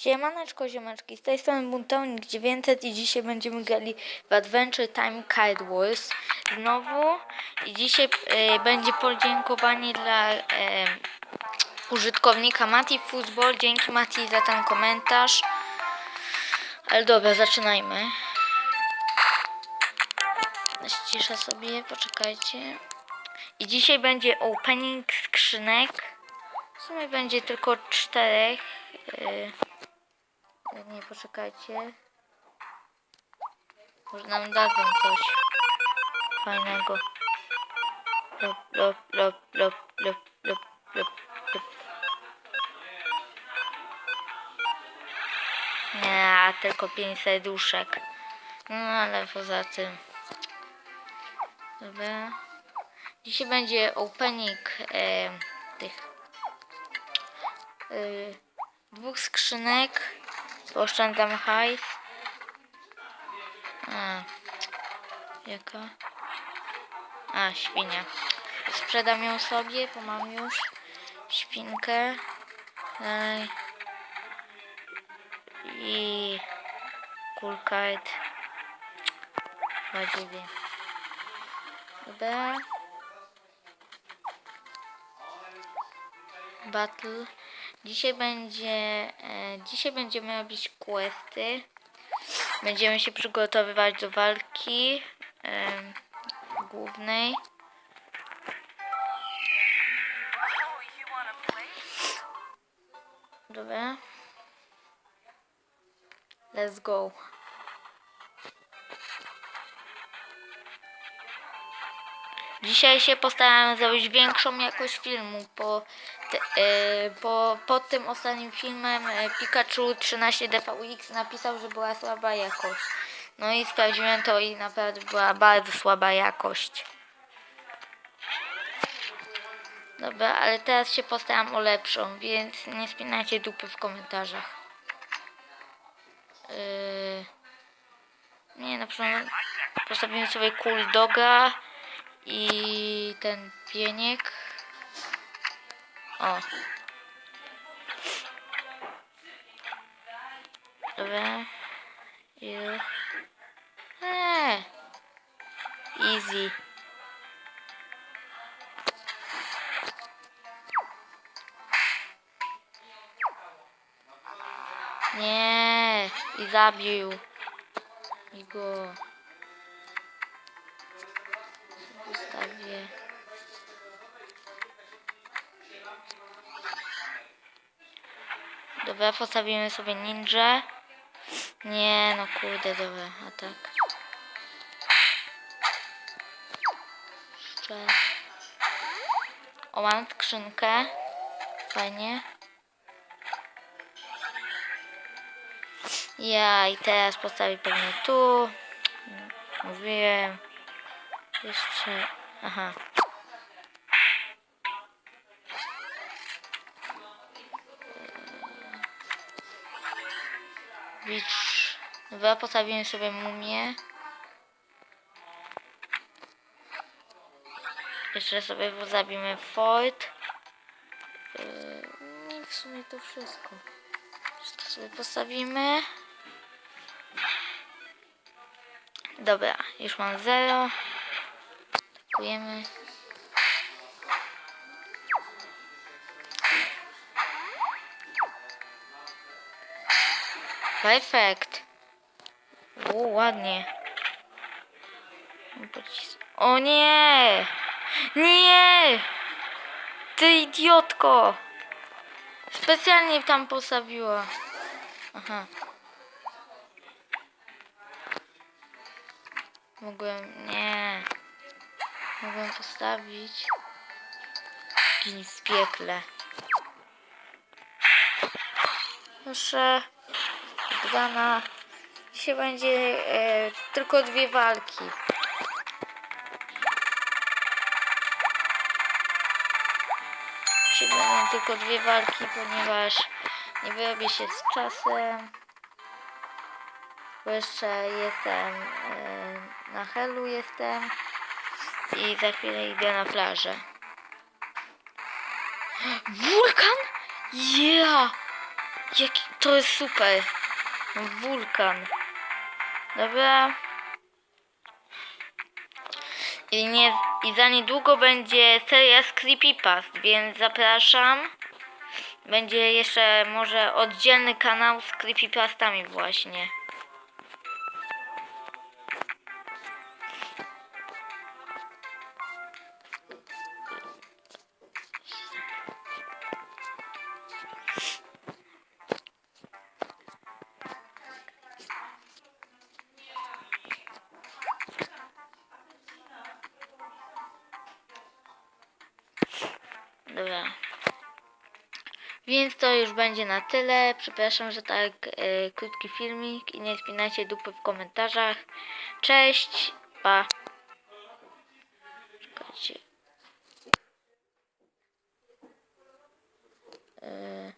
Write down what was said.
Siemaneczko, ziomeczki, z tej strony Buntownik 900 i dzisiaj będziemy grali w Adventure Time Card Wars. Znowu i dzisiaj e, będzie podziękowanie dla e, użytkownika Mati Football, dzięki Mati za ten komentarz. Ale dobra, zaczynajmy. Ściszę sobie, poczekajcie. I dzisiaj będzie opening skrzynek. W sumie będzie tylko czterech e, nie, poczekajcie. Może nam dadzą coś fajnego. Lop, lop, lop, lop, lop, lop, lop, lop. Nie, tylko pięć serduszek. No ale poza tym. Dobra. Dzisiaj będzie opening e, tych e, dwóch skrzynek. Oszczędzam hajs. A, jaka? A, świnia. Sprzedam ją sobie, bo mam już świnkę. Dalej. I kulkajt. Właściwie. Dobra. Battle. Dzisiaj będzie, e, dzisiaj będziemy robić questy. Będziemy się przygotowywać do walki e, głównej. Dobra. Let's go. Dzisiaj się postarałem zrobić większą jakość filmu, bo te, e, po, pod tym ostatnim filmem e, Pikachu 13 DVX napisał, że była słaba jakość. No i sprawdziłem to i naprawdę była bardzo słaba jakość. Dobra, ale teraz się postaram o lepszą, więc nie spinajcie dupy w komentarzach. Yy... Nie, na przykład postawimy sobie cool doga i ten pieniek. O. Dobra. I... Eee. Easy. Nie. I zabił. I go. Ustawię. Dobra, postawimy sobie ninja. Nie, no kurde, dobra, a tak. Jeszcze. O, mam skrzynkę. Fajnie. Ja i teraz postawię pewnie tu. Mówiłem. Jeszcze. Aha. Wicz. Dobra, postawimy sobie mumię. Jeszcze sobie zabijmy fort. Yy, w sumie to wszystko. Jeszcze sobie postawimy. Dobra, już mam zero. Atakujemy. Perfekt. O, ładnie. O nie! Nie! Ty idiotko! Specjalnie tam postawiła. Aha. Mogłem, nie. Mogłem postawić. Gin w piekle. Proszę. Wygrana. Dzisiaj będzie e, tylko dwie walki. Dzisiaj będą tylko dwie walki, ponieważ nie wyrobię się z czasem. Bo jeszcze jestem e, na helu jestem i za chwilę idę na plażę. Wulkan? Yeah! Jaki to jest super. Wulkan. Dobra. I, nie, I za niedługo będzie seria z Creepypast, więc zapraszam. Będzie jeszcze może oddzielny kanał z Creepypastami właśnie. Dobra. Więc to już będzie na tyle. Przepraszam, że tak e, krótki filmik i nie spinajcie dupy w komentarzach. Cześć, pa. Czekajcie. E,